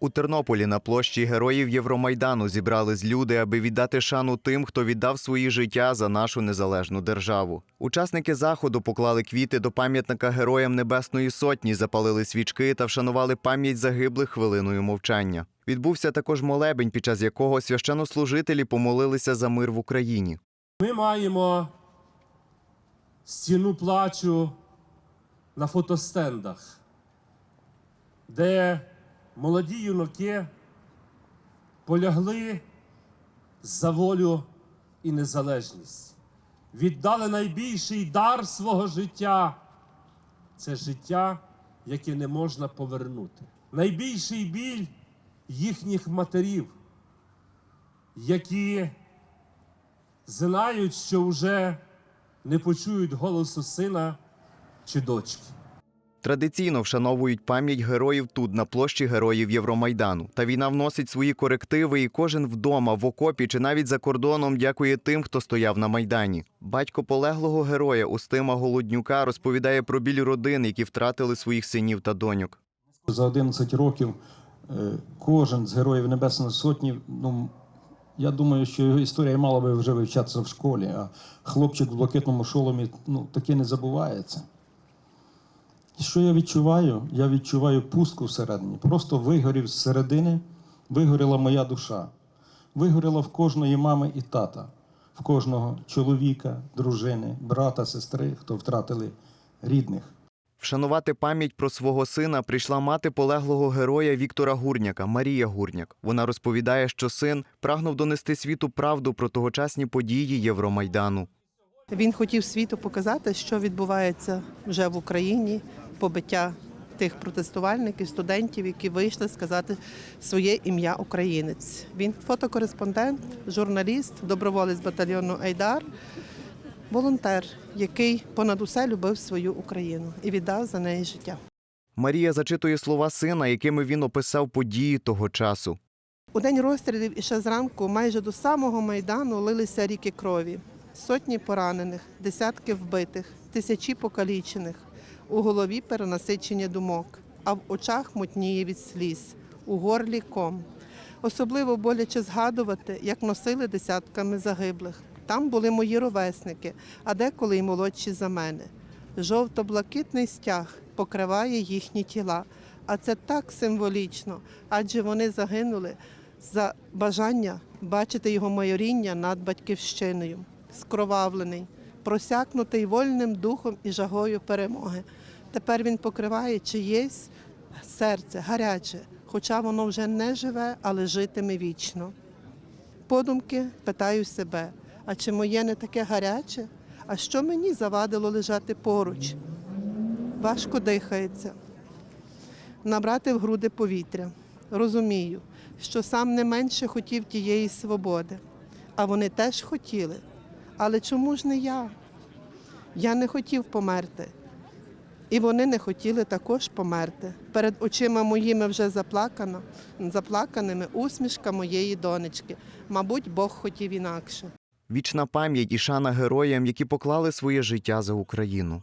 У Тернополі на площі героїв Євромайдану зібрались люди, аби віддати шану тим, хто віддав свої життя за нашу незалежну державу. Учасники заходу поклали квіти до пам'ятника героям Небесної Сотні, запалили свічки та вшанували пам'ять загиблих хвилиною мовчання. Відбувся також молебень, під час якого священнослужителі помолилися за мир в Україні. Ми маємо стіну плачу на фотостендах, де молоді юнаки полягли за волю і незалежність, віддали найбільший дар свого життя це життя, яке не можна повернути. Найбільший біль їхніх матерів, які знають, що вже не почують голосу сина чи дочки. Традиційно вшановують пам'ять героїв тут, на площі героїв Євромайдану. Та війна вносить свої корективи, і кожен вдома, в окопі чи навіть за кордоном дякує тим, хто стояв на майдані. Батько полеглого героя Устима Голоднюка розповідає про біль родин, які втратили своїх синів та доньок. За 11 років е, кожен з героїв Небесної Сотні, ну, я думаю, що його історія мала би вже вивчатися в школі, а хлопчик в блакитному шоломі ну, таке не забувається. І що я відчуваю? Я відчуваю пустку всередині. Просто вигорів зсередини, вигоріла моя душа. Вигоріла в кожної мами і тата, в кожного чоловіка, дружини, брата, сестри, хто втратили рідних. Вшанувати пам'ять про свого сина прийшла мати полеглого героя Віктора Гурняка, Марія Гурняк. Вона розповідає, що син прагнув донести світу правду про тогочасні події Євромайдану. Він хотів світу показати, що відбувається вже в Україні, побиття тих протестувальників, студентів, які вийшли сказати своє ім'я українець. Він фотокореспондент, журналіст, доброволець батальйону Айдар, волонтер, який понад усе любив свою Україну і віддав за неї життя. Марія зачитує слова сина, якими він описав події того часу. У день розстрілів і ще зранку майже до самого майдану лилися ріки крові. Сотні поранених, десятки вбитих, тисячі покалічених. У голові перенасичення думок, а в очах мутніє від сліз, у горлі ком. Особливо боляче згадувати, як носили десятками загиблих. Там були мої ровесники, а деколи й молодші за мене. Жовто-блакитний стяг покриває їхні тіла. А це так символічно, адже вони загинули за бажання бачити його майоріння над батьківщиною, скровавлений, просякнутий вольним духом і жагою перемоги. Тепер він покриває чиєсь серце гаряче, хоча воно вже не живе, але житиме вічно. Подумки питаю себе, а чи моє не таке гаряче? А що мені завадило лежати поруч? Важко дихається набрати в груди повітря. Розумію, що сам не менше хотів тієї свободи, а вони теж хотіли. Але чому ж не я? Я не хотів померти. І вони не хотіли також померти. Перед очима моїми вже заплакано, заплаканими усмішка моєї донечки. Мабуть, Бог хотів інакше. Вічна пам'ять і шана героям, які поклали своє життя за Україну.